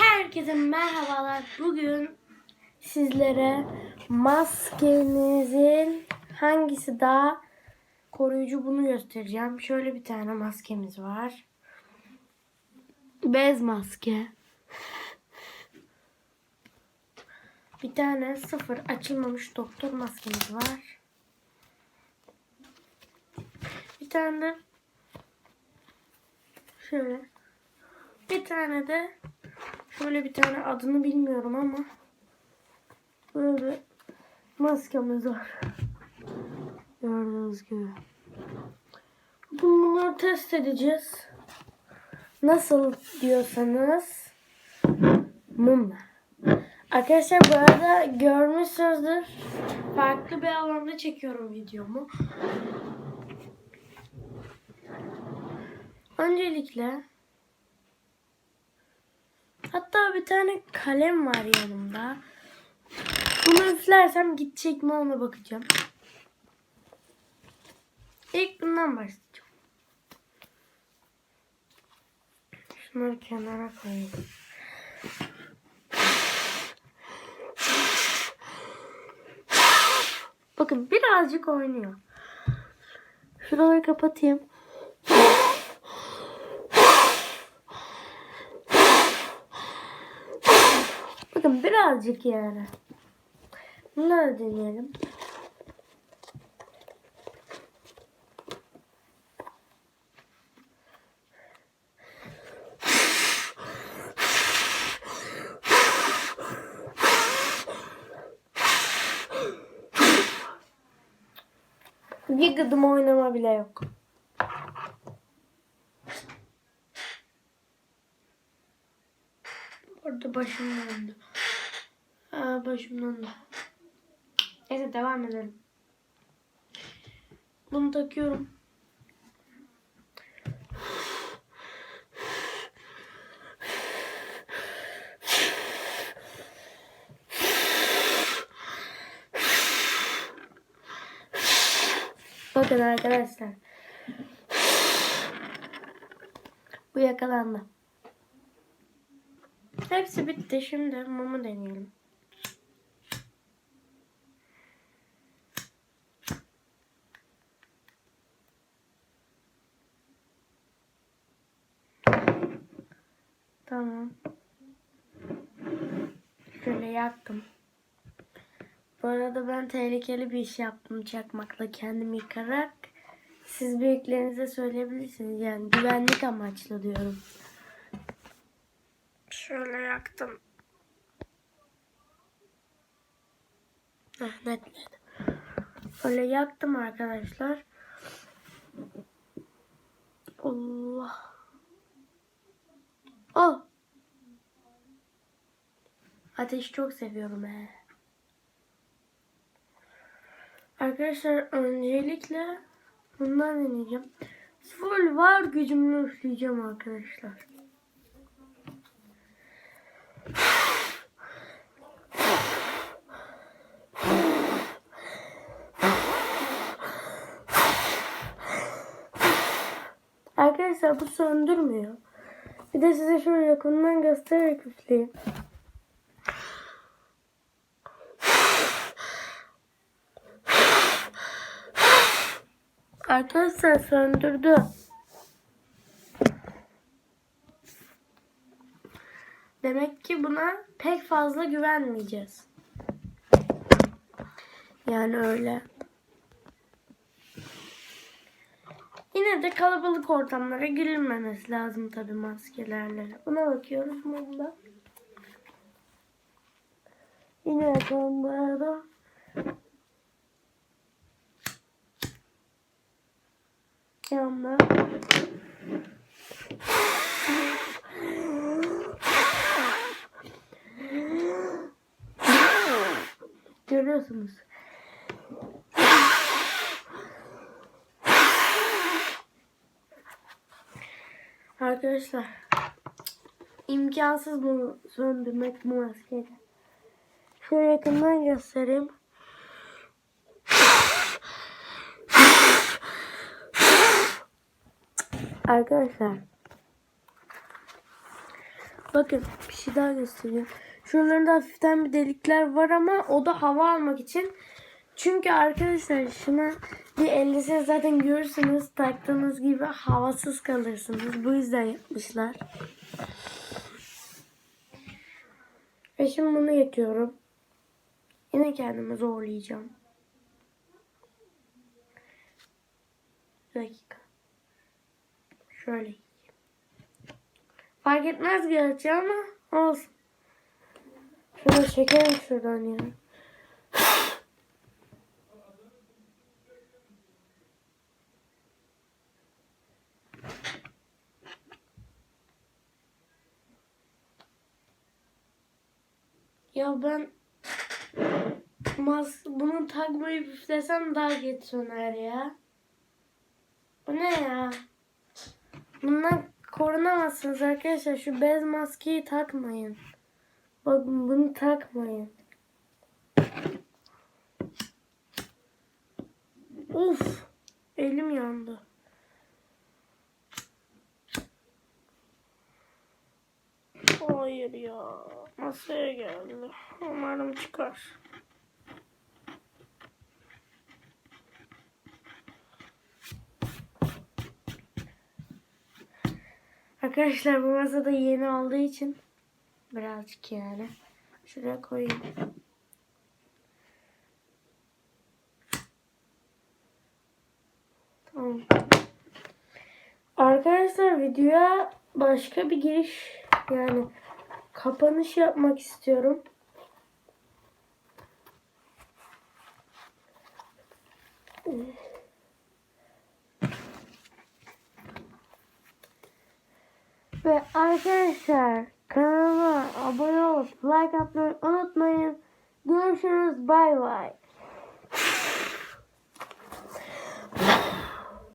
Herkese merhabalar. Bugün sizlere maskenizin hangisi daha koruyucu bunu göstereceğim. Şöyle bir tane maskemiz var. Bez maske. Bir tane sıfır açılmamış doktor maskemiz var. Bir tane de şöyle bir tane de şöyle bir tane adını bilmiyorum ama böyle bir maskemiz var. Gördüğünüz gibi. Bunları test edeceğiz. Nasıl diyorsanız mumla. Arkadaşlar bu arada görmüşsünüzdür. Farklı bir alanda çekiyorum videomu. Öncelikle hatta bir tane kalem var yanımda. Bunu üflersem gidecek mi ona bakacağım. İlk bundan başlayacağım. Şunları kenara koyayım. Bakın birazcık oynuyor. Şuraları kapatayım. Bakın birazcık yani. Bunları deneyelim. Bir gıdım oynama bile yok. Orada başım döndü. Aa, başım döndü. Neyse devam edelim. Bunu takıyorum. Bakın arkadaşlar. Bu yakalandı. Hepsi bitti. Şimdi mumu deneyelim. Tamam. Şöyle yaktım. Bu arada ben tehlikeli bir iş yaptım çakmakla kendimi yıkarak. Siz büyüklerinize söyleyebilirsiniz. Yani güvenlik amaçlı diyorum. Şöyle yaktım. Heh, netledi. Böyle yaktım arkadaşlar. Allah. Oh. Ateşi çok seviyorum he. Arkadaşlar öncelikle bundan deneyeceğim. Full var gücümle üfleyeceğim arkadaşlar. Arkadaşlar bu söndürmüyor. Bir de size şöyle yakından göstererek üfleyeyim. Arkadaşlar söndürdü. Demek ki buna pek fazla güvenmeyeceğiz. Yani öyle. Yine de kalabalık ortamlara girilmemesi lazım tabii maskelerle. Buna bakıyoruz bunda. Yine yapalım bu Yanında. Görüyorsunuz. Arkadaşlar imkansız bunu söndürmek bu maskeyle. Şöyle yakından göstereyim. Arkadaşlar Bakın bir şey daha göstereyim. Şuralarında hafiften bir delikler var ama o da hava almak için. Çünkü arkadaşlar şuna bir elbise zaten görürsünüz taktığınız gibi havasız kalırsınız. Bu yüzden yapmışlar. Ve şimdi bunu yakıyorum. Yine kendimi zorlayacağım. Bir dakika. Şöyle. Fark etmez gerçi ama olsun. Şöyle çekelim şuradan ya. Ya ben mas bunu takmayı üflesem daha geç söner ya. Bu ne ya? Bundan korunamazsınız arkadaşlar. Şu bez maskeyi takmayın. Bakın bunu takmayın. Uf. Elim yandı. Hayır ya. Masaya geldi. Umarım çıkar. Arkadaşlar bu masada yeni olduğu için birazcık yani. Şuraya koyayım. Tamam. Arkadaşlar videoya başka bir giriş yani kapanış yapmak istiyorum. Ve arkadaşlar kanalıma abone olup like atmayı unutmayın. Görüşürüz. Bay bay.